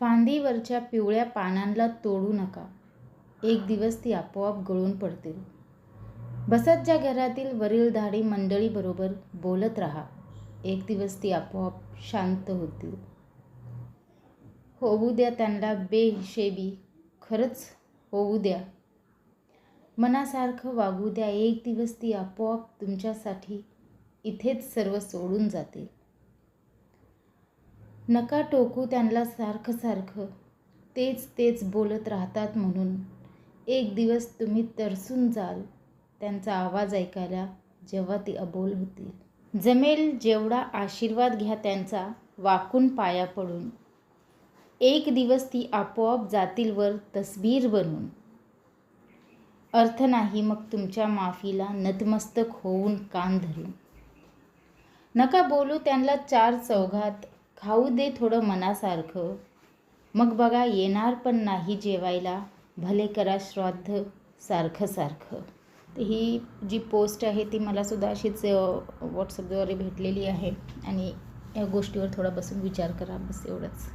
फांदीवरच्या पिवळ्या पानांना तोडू नका. एक दिवस ती आपोआप गळून पडतील. बसतच्या घरातील वरील धाडी मंडळीबरोबर बोलत राहा. एक दिवस ती आपोआप शांत होतील. होऊ द्या त्यांना बेहिशेबी. खरंच होऊ द्या. मनासारखं वागू द्या. एक दिवस ती आपोआप तुमच्यासाठी इथेच सर्व सोडून जातील. नका टोकू त्यांना सारखं सारखं. तेच तेच बोलत राहतात म्हणून. एक दिवस तुम्ही तरसून जाल त्यांचा आवाज ऐकायला जेव्हा ती अबोल होतील. जमेल जेवढा आशीर्वाद घ्या त्यांचा वाकून पाया पडून. एक दिवस ती आपोआप जातील वर तसबीर बनून. अर्थ नाही मग तुमच्या माफीला नतमस्तक होऊन कान धरून. नका बोलू त्यांना चार चौघात खाऊ दे थोडं मनासारखं. मग बघा येणार पण नाही जेवायला. भले करा श्राद्ध सारखं सारखं तर ही जी पोस्ट आहे ती मला सुद्धा अशीच व्हॉट्सअपद्वारे भेटलेली आहे. आणि या गोष्टीवर थोडा बसून विचार करा बस एवढंच.